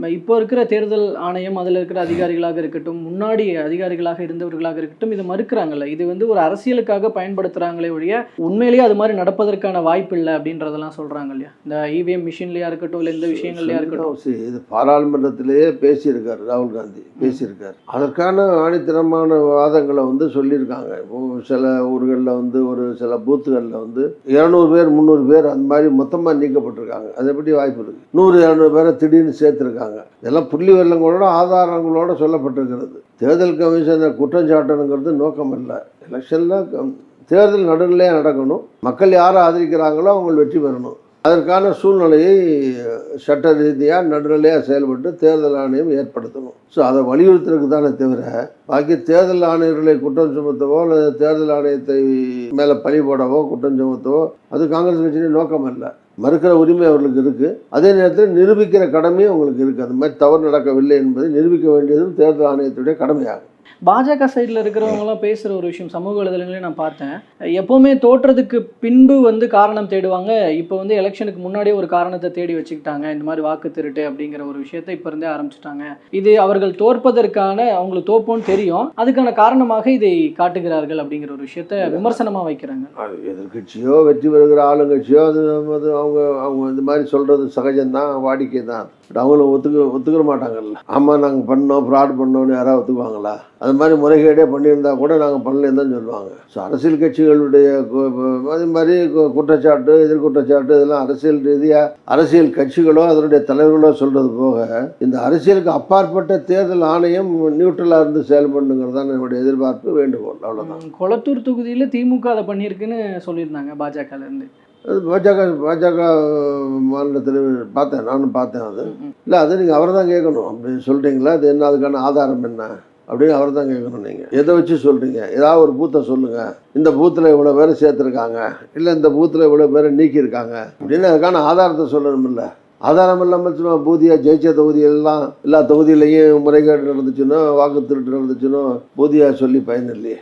இப்போ இருக்கிற தேர்தல் ஆணையம் அதில் இருக்கிற அதிகாரிகளாக இருக்கட்டும் முன்னாடி அதிகாரிகளாக இருந்தவர்களாக இருக்கட்டும் இதை மறுக்கிறாங்கல்ல. இது வந்து ஒரு அரசியலுக்காக பயன்படுத்துகிறாங்களே ஒழிய உண்மையிலேயே அது மாதிரி நடப்பதற்கான வாய்ப்பு இல்லை அப்படின்றதெல்லாம் சொல்கிறாங்க இல்லையா? இந்த இவிஎம் மிஷின்லையா இருக்கட்டும் இல்லை இந்த விஷயங்கள்லையா இருக்கட்டும். இது பாராளுமன்றத்திலேயே பேசியிருக்காரு ராகுல் காந்தி. பேசியிருக்காரு. அதற்கான ஆணித்தரமான வாதங்களை வந்து சொல்லியிருக்காங்க. சில ஊர்களில் வந்து ஒரு சில பூத்துகளில் வந்து இரநூறு பேர் முந்நூறு பேர் அந்த மாதிரி மொத்தமாக நீக்கப்பட்டிருக்காங்க. அது எப்படி வாய்ப்பு இருக்குது நூறு இரநூறு பேரை திடீர்னு சேர்த்துருக்காங்க. இதெல்லாம் புள்ளி வெள்ளங்களோட ஆதாரங்களோட சொல்லப்பட்டிருக்கிறது. தேர்தல் கமிஷனை குற்றஞ்சாட்டணுங்கிறது நோக்கம் இல்லை எலெக்ஷனில் தேர்தல் நடுநிலையாக நடக்கணும். மக்கள் யாரை ஆதரிக்கிறாங்களோ அவங்க வெற்றி பெறணும். அதற்கான சூழ்நிலையை சட்ட ரீதியாக நடுநிலையாக செயல்பட்டு தேர்தல் ஆணையம் ஏற்படுத்தணும். ஸோ அதை வலியுறுத்துறதுக்கு தானே தவிர பாக்கி தேர்தல் ஆணையர்களை குற்றம் சுமத்தவோ அல்லது தேர்தல் ஆணையத்தை மேலே பழி போடவோ குற்றம் சுமத்தவோ அது காங்கிரஸ் கட்சியின் நோக்கம் இல்லை மறுக்கிற உரிமை அவர்களுக்கு இருக்குது அதே நேரத்தில் நிரூபிக்கிற கடமையும் அவங்களுக்கு இருக்குது அது மாதிரி தவறு நடக்கவில்லை என்பதை நிரூபிக்க வேண்டியதும் தேர்தல் ஆணையத்துடைய கடமையாகும். பாஜக சைடில் இருக்கிறவங்கலாம் பேசுகிற ஒரு விஷயம் சமூக வலைதளங்களே நான் பார்த்தேன். எப்போவுமே தோற்றதுக்கு பின்பு வந்து காரணம் தேடுவாங்க. இப்போ வந்து எலெக்ஷனுக்கு முன்னாடியே ஒரு காரணத்தை தேடி வச்சுக்கிட்டாங்க. இந்த மாதிரி வாக்கு திருட்டு அப்படிங்கிற ஒரு விஷயத்தை இப்போ இருந்தே ஆரம்பிச்சிட்டாங்க. இது அவர்கள் தோற்பதற்கான அவங்களுக்கு தோப்போன்னு தெரியும். அதுக்கான காரணமாக இதை காட்டுகிறார்கள் அப்படிங்கிற ஒரு விஷயத்த விமர்சனமாக வைக்கிறாங்க. எதிர்கட்சியோ வெற்றி பெறுகிற ஆளுங்கட்சியோ அது அவங்க அவங்க இந்த மாதிரி சொல்கிறது சகஜம்தான் வாடிக்கை தான் அவங்களும் ஒத்துக்க ஒத்துக்கிற மாட்டாங்கல்ல. ஆமாம் நாங்கள் பண்ணோம் ஃப்ராட் பண்ணோம்னு யாராவது ஒத்துக்குவாங்களா? அது மாதிரி முறைகேடே பண்ணியிருந்தா கூட நாங்கள் பண்ணலன்னு தான் சொல்லுவாங்க. ஸோ அரசியல் கட்சிகளுடைய அதே மாதிரி குற்றச்சாட்டு எதிர்குற்றச்சாட்டு இதெல்லாம் அரசியல் ரீதியாக அரசியல் கட்சிகளோ அதனுடைய தலைவர்களோ சொல்கிறது போக இந்த அரசியலுக்கு அப்பாற்பட்ட தேர்தல் ஆணையம் நியூட்ரலாக இருந்து செயல்படணுங்கிறது தான் என்னுடைய எதிர்பார்ப்பு வேண்டுகோள். அவ்வளோதான் கொளத்தூர் தொகுதியில் திமுக அதை பண்ணியிருக்குன்னு சொல்லியிருந்தாங்க பாஜகல இருந்து அது பாஜக பாஜக மாநில தலைவர் பார்த்தேன் நானும் பார்த்தேன் அது. இல்லை அது நீங்கள் அவரை தான் கேட்கணும். அப்படி சொல்கிறீங்களா அது என்ன அதுக்கான ஆதாரம் என்ன? அப்படின்னு அவரை தான் கேட்கணும் நீங்கள் எதை வச்சு சொல்கிறீங்க ஏதாவது ஒரு பூத்தை சொல்லுங்கள் இந்த பூத்தில் இவ்வளோ பேரை சேர்த்துருக்காங்க. இல்லை இந்த பூத்தில் இவ்வளோ பேரை நீக்கியிருக்காங்க. அப்படின்னு அதுக்கான ஆதாரத்தை சொல்லணுமில்ல ஆதாரம் இல்லாமல் சும்மா பூதியாக ஜெயிச்ச தொகுதியெல்லாம் எல்லா தொகுதியிலையும் முறைகேடு நடந்துச்சுன்னோ வாக்கு திருட்டு நடந்துச்சுன்னோ பூதியாக சொல்லி பயன் இல்லையே.